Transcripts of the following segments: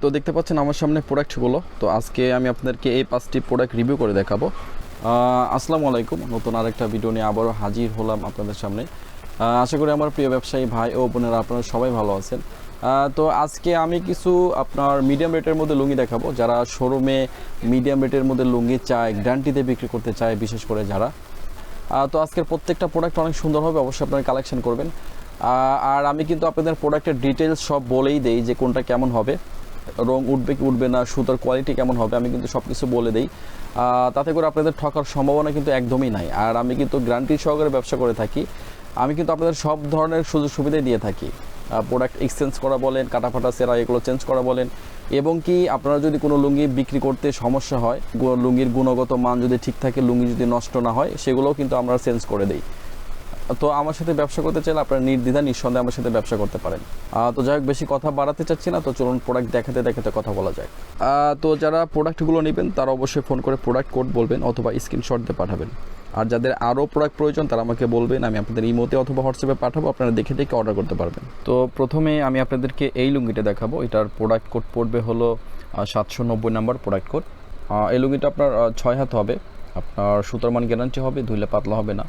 তো দেখতে পাচ্ছেন আমার সামনে প্রোডাক্টগুলো তো আজকে আমি আপনাদেরকে এই পাঁচটি প্রোডাক্ট রিভিউ করে দেখাবো। আসসালামু আলাইকুম। নতুন আরেকটা ভিডিও নিয়ে আবারও হাজির হলাম আপনাদের সামনে। আশা করি আমার প্রিয় ব্যবসায়ী ভাই ও বোনেরা আপনারা সবাই ভালো আছেন। তো আজকে আমি কিছু আপনার মিডিয়াম রেটের মধ্যে লুঙ্গি দেখাবো। যারা শোরুমে মিডিয়াম রেটের মধ্যে লুঙ্গি চায় গ্যারান্টিতে বিক্রি করতে চায়, বিশেষ করে যারা। তো আজকের প্রত্যেকটা প্রোডাক্ট অনেক সুন্দর হবে। অবশ্যই আপনারা কালেকশন করবেন। আর আমি কিন্তু আপনাদের প্রোডাক্টের ডিটেলস সব বলেই দেই যে কোনটা কেমন হবে। রং উঠবে কি উঠবে না, সুতার কোয়ালিটি কেমন হবে, আমি কিন্তু সব কিছু বলে দিই। তাতে করে আপনাদের ঠকার সম্ভাবনা কিন্তু একদমই নাই। আর আমি কিন্তু গ্যারান্টি সহকারে ব্যবসা করে থাকি। আমি কিন্তু আপনাদের সব ধরনের সুযোগ সুবিধাই দিয়ে থাকি। প্রোডাক্ট এক্সচেঞ্জ করা বলেন, কাটাফাটা সেরা এগুলো চেঞ্জ করা বলেন। এবং কি আপনারা যদি কোনো লুঙ্গি বিক্রি করতে সমস্যা হয় লুঙ্গির গুণগত মান যদি ঠিক থাকে, লুঙ্গি যদি নষ্ট না হয়, সেগুলোও কিন্তু আমরা চেঞ্জ করে দিই। তো আমার সাথে ব্যবসা করতে চাইলে আপনারা নির্দ্বিধা, নিঃসন্দেহে আমার সাথে ব্যবসা করতে পারেন। তো যাই হোক, বেশি কথা বাড়াতে চাচ্ছি না, তো চলুন প্রোডাক্ট দেখাতে দেখাতে কথা বলা যায় তো যারা প্রোডাক্টগুলো নেবেন, তারা অবশ্যই ফোন করে প্রোডাক্ট কোড বলবেন অথবা স্ক্রিনশট দিয়ে পাঠাবেন। আর যাদের আরও প্রোডাক্ট প্রয়োজন, তারা আমাকে বলবেন, আমি আপনাদের ইমোতে অথবা হোয়াটসঅ্যাপে পাঠাবো, আপনারা দেখে দেখে অর্ডার করতে পারবেন। তো প্রথমে আমি আপনাদেরকে এই লুঙ্গিটা দেখাবো, এটার প্রোডাক্ট কোড পড়বে হলো সাতশো নব্বই নাম্বার প্রোডাক্ট কোড এই লুঙ্গিটা আপনার ছয় হাত হবে। আপনার সুতার মান গ্যারান্টি হবে ধুলে পাতলা হবে না।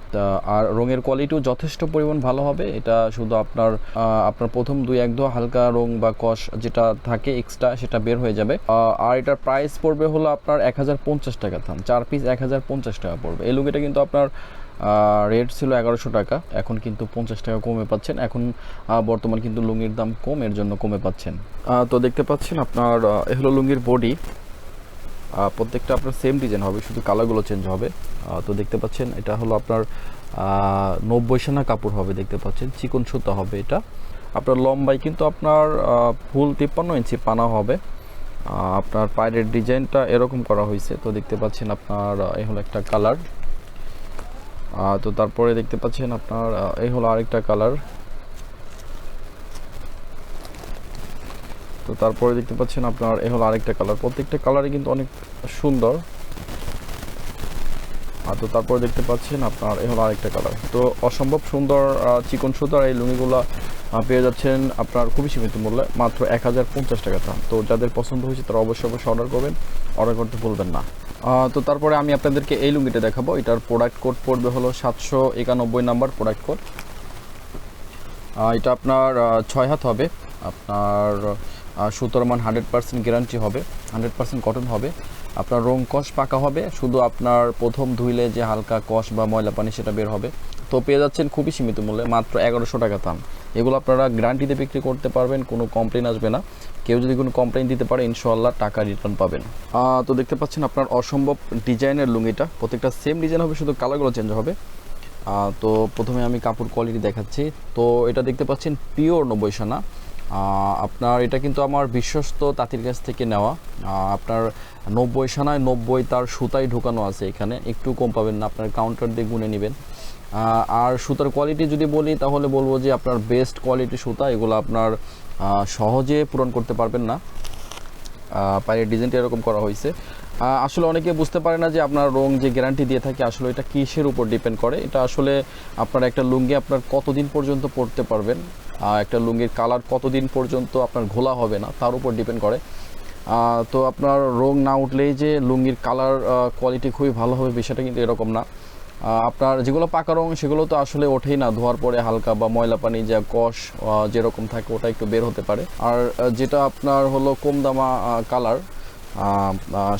আর রঙের কোয়ালিটিও যথেষ্ট পরিমাণ ভালো হবে। এটা শুধু আপনার আপনার প্রথম দুই এক দো হালকা রং বা কষ যেটা থাকে এক্সট্রা সেটা বের হয়ে যাবে। আর এটার প্রাইস পড়বে হলো আপনার এক হাজার পঞ্চাশ টাকা থাম, চার পিস এক হাজার পঞ্চাশ টাকা পড়বে। এই লুঙ্গিটা কিন্তু আপনার রেট ছিল এগারোশো টাকা, এখন কিন্তু পঞ্চাশ টাকা কমে পাচ্ছেন। এখন বর্তমান কিন্তু লুঙ্গির দাম কম, এর জন্য কমে পাচ্ছেন। তো দেখতে পাচ্ছেন আপনার এ হলো লুঙ্গির বডি প্রত্যেকটা আপনার সেম ডিজাইন হবে, শুধু কালারগুলো চেঞ্জ হবে। তো দেখতে পাচ্ছেন, এটা হলো আপনার নব্বই সেনা কাপড় হবে, দেখতে পাচ্ছেন, চিকন সুতা হবে এটা। আপনার লম্বাই কিন্তু আপনার ফুল তিপ্পান্ন ইঞ্চি পানা হবে। আপনার পায়ের ডিজাইনটা এরকম করা হয়েছে, তো দেখতে পাচ্ছেন আপনার এই হলো একটা কালার তো তারপরে দেখতে পাচ্ছেন আপনার এই হলো আরেকটা কালার তো তারপরে দেখতে পাচ্ছেন আপনার এ হলো আরেকটা কালার প্রত্যেকটা কালারই কিন্তু অনেক সুন্দর। আর তো তারপরে দেখতে পাচ্ছেন আপনার এ হলো আরেকটা কালার তো অসম্ভব সুন্দর চিকন সুন্দর এই লুঙ্গিগুলো পেয়ে যাচ্ছেন আপনার খুবই সীমিত মূল্যে, মাত্র এক হাজার পঞ্চাশ টাকা দাম। তো যাদের পছন্দ হয়েছে তারা অবশ্যই অবশ্যই অর্ডার করবেন অর্ডার করতে ভুলবেন না। তো তারপরে আমি আপনাদেরকে এই লুঙ্গিটা দেখাবো। এটার প্রোডাক্ট কোড পড়বে হলো সাতশো একানব্বই নাম্বার প্রোডাক্ট কোড এটা আপনার ছয় হাত হবে। আপনার সুতোর মান হান্ড্রেড পার্সেন্ট গ্যারান্টি হবে, হান্ড্রেড পার্সেন্ট কটন হবে। আপনার রং কষ পাকা হবে, শুধু আপনার প্রথম ধুইলে যে হালকা কষ বা ময়লা পানি সেটা বের হবে। তো পেয়ে যাচ্ছেন খুবই সীমিত মূল্যে, মাত্র এগারোশো টাকা দাম। এগুলো আপনারা গ্যারান্টিতে বিক্রি করতে পারবেন, কোনো কমপ্লেন আসবে না। কেউ যদি কোনো কমপ্লেন দিতে পারে ইনশাল্লাহ টাকা রিটার্ন পাবেন। তো দেখতে পাচ্ছেন আপনার অসম্ভব ডিজাইনের লুঙ্গিটা, প্রত্যেকটা সেম ডিজাইন হবে, শুধু কালারগুলো চেঞ্জ হবে। তো প্রথমে আমি কাপড় কোয়ালিটি দেখাচ্ছি। তো এটা দেখতে পাচ্ছেন পিওর নব্বই সোনা। আপনার এটা কিন্তু আমার বিশ্বস্ত তাঁতির কাছ থেকে নেওয়া। আপনার নব্বই সানায় নব্বই তার সুতাই ঢোকানো আছে এখানে। একটু কম পাবেন না, আপনার কাউন্টার দিয়ে গুনে নেবেন। আর সুতার কোয়ালিটি যদি বলি, তাহলে বলব যে আপনার বেস্ট কোয়ালিটি সুতা, এগুলো আপনার সহজে পূরণ করতে পারবেন না। পায়ের ডিজাইনটা এরকম করা হয়েছে। আসলে অনেকে বুঝতে পারে না যে আপনার রং যে গ্যারান্টি দিয়ে থাকে, আসলে এটা কিসের উপর ডিপেন্ড করে। এটা আসলে আপনার একটা লুঙ্গি আপনার কতদিন পর্যন্ত পরতে পারবেন একটা লুঙ্গির কালার কতদিন পর্যন্ত আপনার ঘোলা হবে না, তার উপর ডিপেন্ড করে। তো আপনার রং না উঠলেই যে লুঙ্গির কালার কোয়ালিটি খুবই ভালো হবে বিষয়টা কিন্তু এরকম না। আপনার যেগুলো পাকা রং, সেগুলো তো আসলে ওঠেই না, ধোয়ার পরে হালকা বা ময়লা পানি যা কষ যেরকম থাকে ওটা একটু বের হতে পারে। আর যেটা আপনার হলো কম দামা কালার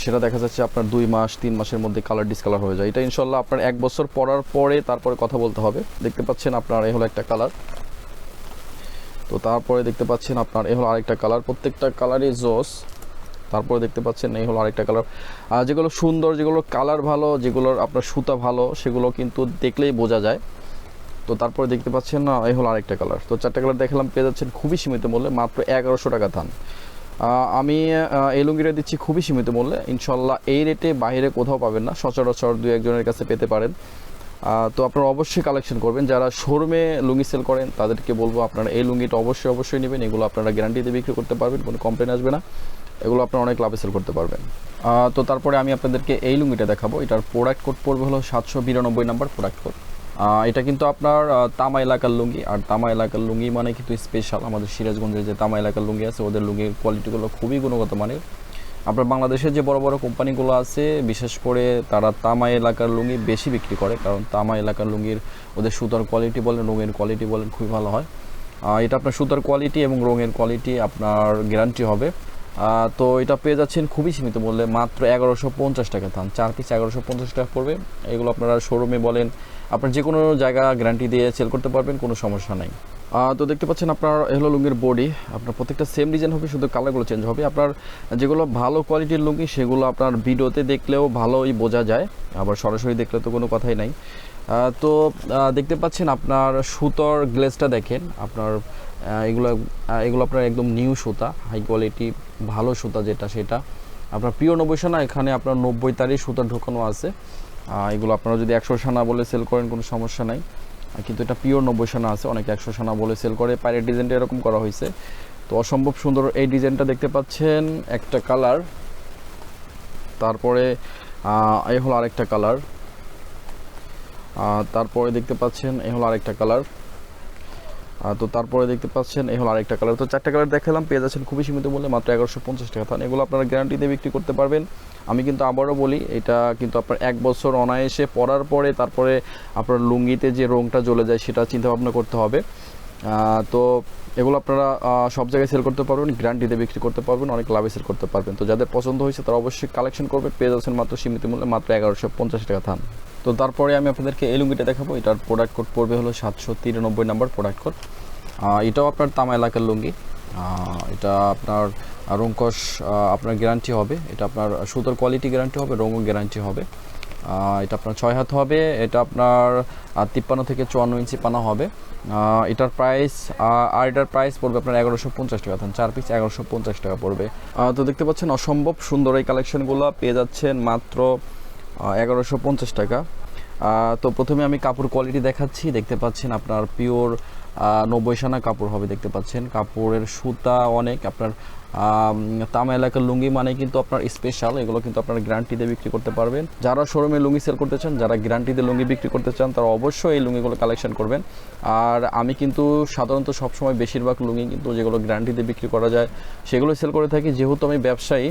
সেটা দেখা যাচ্ছে আপনার দুই মাস তিন মাসের মধ্যে কালার ডিসকালার হয়ে যায়। এটা ইনশাল্লাহ আপনার এক বছর পরার পরে তারপরে কথা বলতে হবে। দেখতে পাচ্ছেন আপনার এই হলো একটা কালার তো তারপরে দেখতে পাচ্ছেন আপনার এই হলো আরেকটা কালার প্রত্যেকটা কালারই জোস তারপরে দেখতে পাচ্ছেন এই হলো আরেকটা কালার আর যেগুলো সুন্দর যেগুলো কালার ভালো যেগুলোর আপনার সুতা ভালো সেগুলো কিন্তু দেখলেই বোঝা যায়। তো তারপরে দেখতে পাচ্ছেন না এই হলো আরেকটা কালার তো চারটা কালার দেখালাম পেয়ে যাচ্ছেন খুবই সীমিত মূল্যে মাত্র এগারোশো টাকা আহ, আমি এই লুঙ্গিটা দিচ্ছি খুবই সীমিত মূল্যে। ইনশাল্লাহ এই রেটে বাইরে কোথাও পাবেন না। সচরাচর দু একজনের কাছে পেতে পারেন। তো আপনারা অবশ্যই কালেকশন করবেন। যারা শোরুমে লুঙ্গি সেল করেন, তাদেরকে বলব আপনারা এই লুঙ্গিটা অবশ্যই অবশ্যই নেবেন। এগুলো আপনারা গ্যারান্টিতে বিক্রি করতে পারবেন, কোনো কমপ্লেন আসবে না। এগুলো আপনারা অনেক লাভে সেল করতে পারবেন। তো তারপরে আমি আপনাদেরকে এই লুঙ্গিটা দেখাবো। এটার প্রোডাক্ট কোড পড়বে হলো সাতশো বিরানব্বই নাম্বার প্রোডাক্ট কোড এটা কিন্তু আপনার তামা এলাকার লুঙ্গি। আর তামা এলাকার লুঙ্গি মানে কিন্তু স্পেশাল আমাদের সিরাজগঞ্জের যে তামা এলাকার লুঙ্গি আছে, ওদের লুঙ্গির কোয়ালিটিগুলো খুবই গুণগত মানের। আপনার বাংলাদেশের যে বড় বড় কোম্পানিগুলো আছে, বিশেষ করে তারা তামা এলাকার লুঙ্গি বেশি বিক্রি করে, কারণ তামা এলাকার লুঙ্গির ওদের সুতার কোয়ালিটি বলেন, রঙের কোয়ালিটি বলেন, খুবই ভালো হয়। এটা আপনার সুতার কোয়ালিটি এবং রঙের কোয়ালিটি আপনার গ্যারান্টি হবে। তো এটা পেয়ে যাচ্ছেন খুবই সীমিত মূল্যে, মাত্র এগারোশো পঞ্চাশ টাকা থান চার পিস এগারোশো পঞ্চাশ টাকা পড়বে। এগুলো আপনারা শোরুমে বলেন, আপনার যে কোনো জায়গা গ্যারান্টি দিয়ে সেল করতে পারবেন, কোনো সমস্যা নাই। তো দেখতে পাচ্ছেন আপনার এগুলো লুঙ্গির বডি আপনার প্রত্যেকটা সেম ডিজাইন হবে, শুধু কালারগুলো চেঞ্জ হবে। আপনার যেগুলো ভালো কোয়ালিটির লুঙ্গি, সেগুলো আপনার ভিডিওতে দেখলেও ভালোই বোঝা যায়। আবার সরাসরি দেখলে তো কোনো কথাই নাই। তো দেখতে পাচ্ছেন আপনার সুতোর গ্লেসটা দেখেন। আপনার এগুলো এগুলো আপনার একদম নিউ সুতা হাই কোয়ালিটি ভালো সুতা যেটা সেটা। আপনার প্রিয় নব্বই সানা, এখানে আপনার নব্বই তারিখ সুতা ঢোকানো আছে। এগুলো আপনারা যদি একশো সানা বলে সেল করেন, কোনো সমস্যা নাই। কিন্তু এটা পিওর নব্বই সানা আছে, অনেকে একশো সানা বলে সেল করে। পায়ের ডিজাইনটা এরকম করা হয়েছে। তো অসম্ভব সুন্দর এই ডিজাইনটা দেখতে পাচ্ছেন, একটা কালার তারপরে এই হলো আরেকটা কালার তারপরে দেখতে পাচ্ছেন এই হলো আরেকটা কালার তো তারপরে দেখতে পাচ্ছেন, এই হলো আরেকটা কালার তো চারটা কালার দেখালাম, পেয়ে যাচ্ছেন খুবই সীমিত মূল্যে, মাত্র এগারোশো পঞ্চাশ টাকা। তাহলে এগুলো আপনারা দিয়ে বিক্রি করতে পারবেন। আমি কিন্তু আবারও বলি, এটা কিন্তু আপনার এক বছর অনায়াসে পরার পরে, তারপরে আপনার লুঙ্গিতে যে রঙটা জ্বলে যায়, সেটা চিন্তা ভাবনা করতে হবে। তো এগুলো আপনারা সব জায়গায় সেল করতে পারবেন গ্যারান্টিতে বিক্রি করতে পারবেন, অনেক লাভে সেল করতে পারবেন। তো যাদের পছন্দ হয়েছে, তারা অবশ্যই কালেকশন করবে পেয়ে যাচ্ছেন মাত্র সীমিত মূল্যে, মাত্র এগারোশো পঞ্চাশ টাকা থান তো তারপরে আমি আপনাদেরকে এই লুঙ্গিটা দেখাবো। এটার প্রোডাক্ট কোড পড়বে হলো সাতশো তিরানব্বই নাম্বার প্রোডাক্ট কোড এটাও আপনার তামা এলাকার লুঙ্গি। এটা আপনার রংকশ আপনার গ্যারান্টি হবে। এটা আপনার সুতোর কোয়ালিটি গ্যারান্টি হবে, রঙও গ্যারান্টি হবে। এটা আপনার ছয় হাত হবে। এটা আপনার তিপ্পান্ন থেকে চুয়ান্ন ইঞ্চি পানা হবে। এটার প্রাইস আর এটার প্রাইস পড়বে আপনার এগারোশো পঞ্চাশ টাকা। থান চার পিস এগারোশো পঞ্চাশ টাকা পড়বে। তো দেখতে পাচ্ছেন, অসম্ভব সুন্দর এই কালেকশনগুলো পেয়ে যাচ্ছেন মাত্র এগারোশো পঞ্চাশ টাকা। তো প্রথমে আমি কাপড় কোয়ালিটি দেখাচ্ছি। দেখতে পাচ্ছেন আপনার পিওর নব্বই সানা কাপড় হবে দেখতে পাচ্ছেন। কাপড়ের সুতা অনেক, আপনার তামা এলাকার লুঙ্গি মানে কিন্তু আপনার স্পেশাল এগুলো কিন্তু আপনার গ্যারান্টি দিয়ে বিক্রি করতে পারবেন। যারা শোরুমে লুঙ্গি সেল করতে চান, যারা গ্যারান্টি দিয়ে লুঙ্গি বিক্রি করতে চান, তারা অবশ্যই এই লুঙ্গিগুলো কালেকশন করবেন। আর আমি কিন্তু সাধারণত সবসময় বেশিরভাগ লুঙ্গি কিন্তু যেগুলো গ্যারান্টি দিয়ে বিক্রি করা যায় সেগুলো সেল করে থাকি। যেহেতু আমি ব্যবসায়ী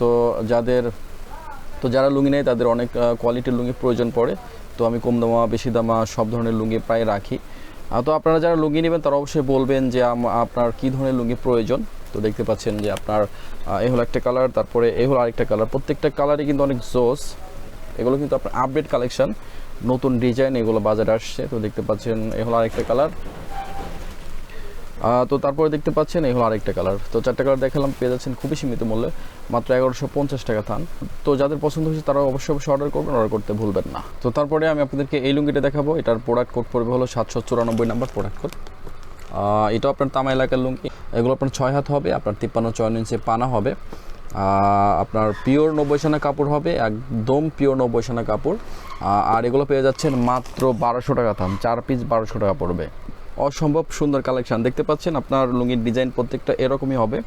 তো যাদের তো যারা লুঙ্গি নেয়, তাদের অনেক কোয়ালিটির লুঙ্গি প্রয়োজন পড়ে। তো আমি কম দামা, বেশি দামা সব ধরনের লুঙ্গি প্রায় রাখি। তো আপনারা যারা লুঙ্গি নেবেন, তারা অবশ্যই বলবেন যে আপনার কী ধরনের লুঙ্গি প্রয়োজন। তো দেখতে পাচ্ছেন যে আপনার এই হলো একটা কালার তারপরে এই হলো আরেকটা কালার প্রত্যেকটা কালারই কিন্তু অনেক জোস। এগুলো কিন্তু আপনার আপডেট কালেকশন নতুন ডিজাইন এগুলো বাজারে আসছে। তো দেখতে পাচ্ছেন এ হলো আরেকটা কালার তো তারপরে দেখতে পাচ্ছেন, এই হলো আরেকটা কালার তো চারটা কালার দেখালাম, পেয়ে যাচ্ছেন খুবই সীমিত মূল্যে। মাত্র এগারোশো পঞ্চাশ টাকা থান। তো যাদের পছন্দ হয়েছে, তারা অবশ্যই অবশ্যই অর্ডার করবেন অর্ডার করতে ভুলবেন না। তো তারপরে আমি আপনাদেরকে এই লুঙ্গিটা দেখাবো। এটার প্রোডাক্ট কোড পড়বে হলো সাতশো চুরানব্বই নাম্বার প্রোডাক্ট কোড এটাও আপনার তামা এলাকার লুঙ্গি। এগুলো আপনার ছয় হাত হবে, আপনার তিপ্পান্ন চয়ন ইঞ্চি পানা হবে। আপনার পিওর নব্বই সানা কাপড় হবে, একদম পিওর নব্বই সানা কাপড়। আর এগুলো পেয়ে যাচ্ছেন মাত্র বারোশো টাকা থান। চার পিস বারোশো টাকা পড়বে। অসম্ভব সুন্দর কালেকশান দেখতে পাচ্ছেন আপনার লুঙ্গির ডিজাইন প্রত্যেকটা এরকমই হবে।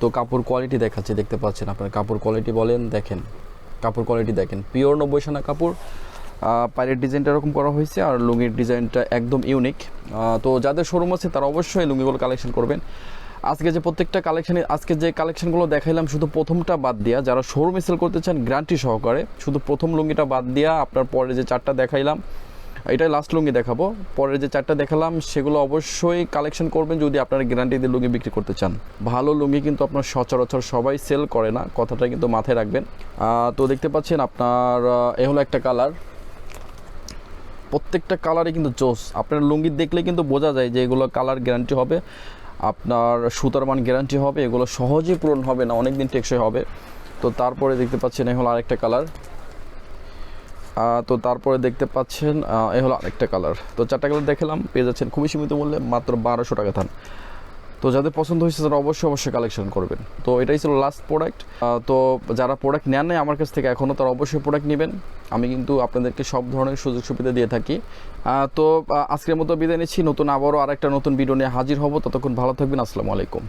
তো কাপড় কোয়ালিটি দেখাচ্ছে, দেখতে পাচ্ছেন আপনার কাপড় কোয়ালিটি বলেন, দেখেন। কাপড় কোয়ালিটি দেখেন। পিওর নব্বই সানা কাপড়। পায়ের ডিজাইনটা এরকম করা হয়েছে আর লুঙ্গির ডিজাইনটা একদম ইউনিক তো যাদের শোরুম আছে তারা অবশ্যই লুঙ্গিগুলো কালেকশন করবেন। আজকে যে প্রত্যেকটা কালেকশানে আজকে যে কালেকশনগুলো দেখাইলাম শুধু প্রথমটা বাদ দিয়া, যারা শোরুমে সেল করতে চান গ্যারান্টি সহকারে শুধু প্রথম লুঙ্গিটা বাদ দিয়া আপনার পরে যে চারটা দেখাইলাম এটাই লাস্ট লুঙ্গি দেখাবো। পরের যে চারটা দেখালাম, সেগুলো অবশ্যই কালেকশন করবেন যদি আপনারা গ্যারান্টি দিয়ে লুঙ্গি বিক্রি করতে চান। ভালো লুঙ্গি কিন্তু আপনার সচরাচর সবাই সেল করে না, কথাটা কিন্তু মাথায় রাখবেন। তো দেখতে পাচ্ছেন আপনার এ হলো একটা কালার প্রত্যেকটা কালারই কিন্তু জোস। আপনার লুঙ্গি দেখলে কিন্তু বোঝা যায় যে এগুলো কালার গ্যারান্টি হবে, আপনার সুতার মান গ্যারান্টি হবে, এগুলো সহজেই পূরণ হবে না অনেক দিন টেকসই হবে। তো তারপরে দেখতে পাচ্ছেন এই হলো আরেকটা কালার তো তারপরে দেখতে পাচ্ছেন এ হলো আরেকটা কালার তো চারটা কালার দেখালাম, পেয়ে যাচ্ছেন খুবই সীমিত মূল্যে, মাত্র বারোশো টাকা থান। তো যাদের পছন্দ হয়েছে তারা অবশ্যই অবশ্যই কালেকশন করবেন। তো এটাই ছিল লাস্ট প্রোডাক্ট তো যারা প্রোডাক্ট নেন নাই আমার কাছ থেকে এখনও তারা অবশ্যই প্রোডাক্ট নেবেন। আমি কিন্তু আপনাদেরকে সব ধরনের সুযোগ সুবিধা দিয়ে থাকি। তো আজকের মতো বিদায় নিচ্ছি। নতুন আবারও আরেকটা নতুন ভিডিও নিয়ে হাজির হব। ততক্ষণ ভালো থাকবেন। আসসালামু আলাইকুম।